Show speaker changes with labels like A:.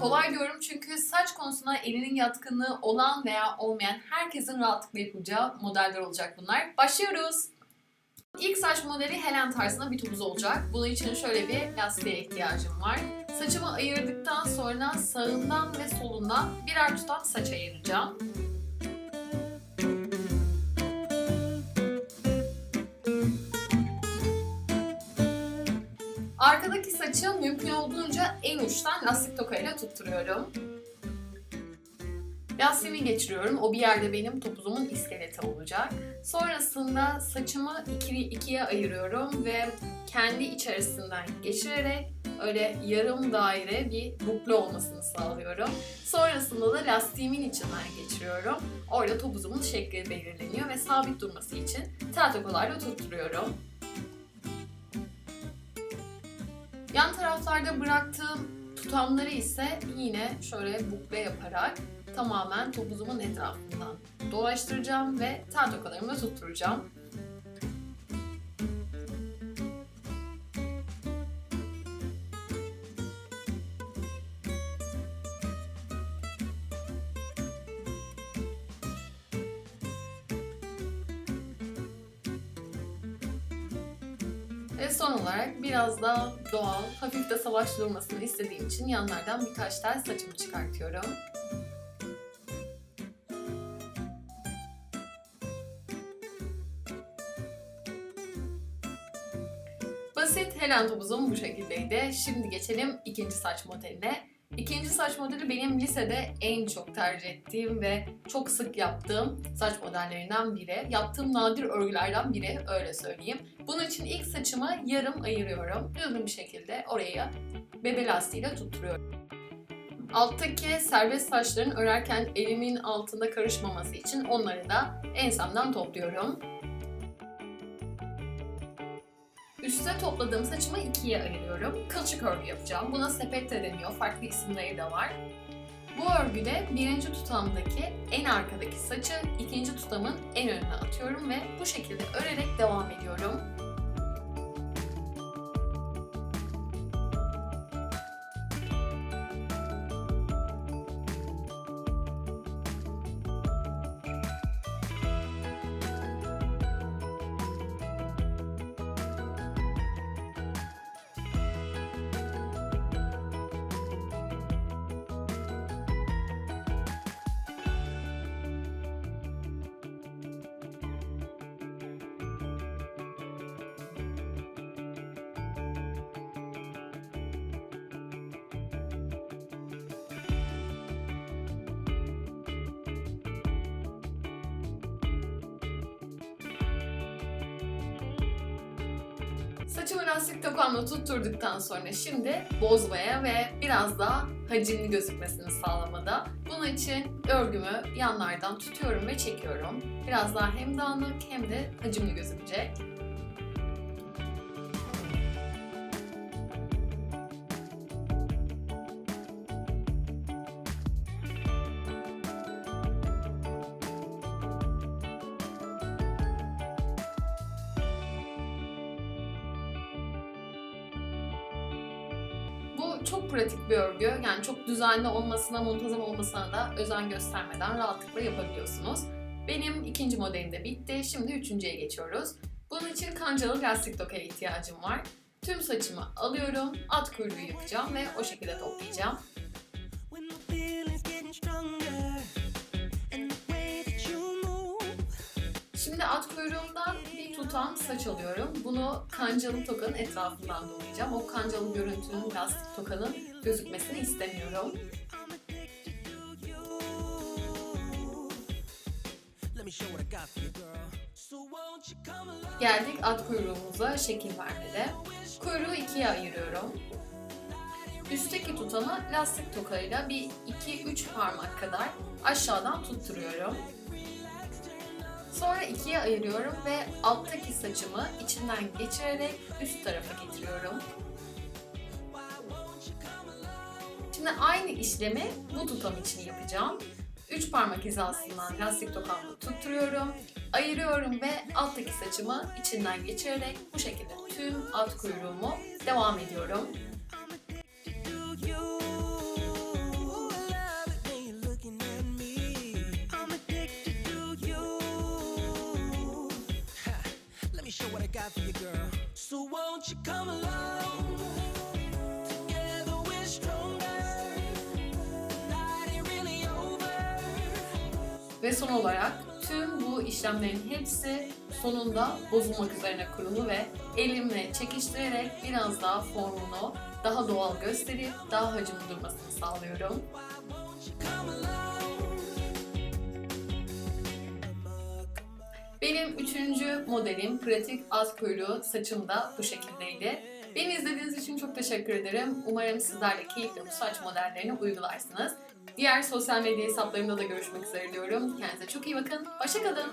A: Kolay diyorum çünkü saç konusuna elinin yatkınlığı olan veya olmayan herkesin rahatlıkla yapacağı modeller olacak bunlar. Başlıyoruz. İlk saç modeli Helen tarzında bir topuz olacak. Bunun için şöyle bir lastiğe ihtiyacım var. Saçımı ayırdıktan sonra sağından ve solundan birer tutam saç ayıracağım. Saçı mümkün olduğunca en uçtan lastik tokayla tutturuyorum. Lastiğimi geçiriyorum. O bir yerde benim topuzumun iskeleti olacak. Sonrasında saçımı iki, ikiye ayırıyorum ve kendi içerisinden geçirerek öyle yarım daire bir bukle olmasını sağlıyorum. Sonrasında da lastiğimin içinden geçiriyorum. Orada topuzumun şekli belirleniyor ve sabit durması için tel tokalarla tutturuyorum. Yan taraflarda bıraktığım tutamları ise yine şöyle bukle yaparak tamamen topuzumun etrafından dolaştıracağım ve tel tokalarımla tutturacağım. Ve son olarak biraz daha doğal, hafif de savaş durmasını istediğim için yanlardan birkaç tel saçımı çıkartıyorum. Basit Helen topuzum bu şekildeydi. Şimdi geçelim ikinci saç modeline. İkinci saç modeli benim lisede en çok tercih ettiğim ve çok sık yaptığım saç modellerinden biri. Yaptığım nadir örgülerden biri öyle söyleyeyim. Bunun için ilk saçımı yarım ayırıyorum. Düzgün bir şekilde oraya bebe lastiğiyle tutturuyorum. Alttaki serbest saçların örerken elimin altında karışmaması için onları da ensemden topluyorum. Üste topladığım saçımı ikiye ayırıyorum. Kılçık örgü yapacağım. Buna sepet de deniyor. Farklı isimleri de var. Bu örgüde birinci tutamdaki en arkadaki saçı ikinci tutamın en önüne atıyorum ve bu şekilde örerek devam ediyorum. Saçımı lastik tokamla tutturduktan sonra şimdi bozmaya ve biraz daha hacimli gözükmesini sağlamada. Bunun için örgümü yanlardan tutuyorum ve çekiyorum. Biraz daha hem dağınık hem de hacimli gözükecek. Çok pratik bir örgü. Yani çok düzenli olmasına, muntazam olmasına da özen göstermeden rahatlıkla yapabiliyorsunuz. Benim ikinci modelim de bitti. Şimdi üçüncüye geçiyoruz. Bunun için kancalı lastik tokaya ihtiyacım var. Tüm saçımı alıyorum, at kuyruğu yapacağım ve o şekilde toplayacağım. Şimdi at kuyruğundan bir tutam saç alıyorum. Bunu kancalı tokanın etrafından dolayacağım. O kancalı görüntünün lastik tokanın gözükmesini istemiyorum. Geldik at kuyruğumuza şekil vermede. Kuyruğu ikiye ayırıyorum. Üstteki tutamı lastik tokayla bir 2-3 parmak kadar aşağıdan tutturuyorum. Sonra ikiye ayırıyorum ve alttaki saçımı içinden geçirerek üst tarafa getiriyorum. Şimdi aynı işlemi bu tutam için yapacağım. 3 parmak hizasından lastik tokamla tutturuyorum. Ayırıyorum ve alttaki saçımı içinden geçirerek bu şekilde tüm alt kuyruğumu devam ediyorum.
B: Have for you, girl. So won't you come along? Together we're stronger. Night ain't really over.
A: Ve son olarak tüm bu işlemlerin hepsi sonunda bozulmak üzerine kurulu ve elimle çekiştirerek biraz daha formunu daha doğal gösterip daha hacimli durmasını sağlıyorum. Benim üçüncü modelim pratik az kuyruğu saçım da bu şekildeydi. Beni izlediğiniz için çok teşekkür ederim. Umarım sizler de keyifle bu saç modellerini uygularsınız. Diğer sosyal medya hesaplarımda da görüşmek üzere diyorum. Kendinize çok iyi bakın. Hoşçakalın.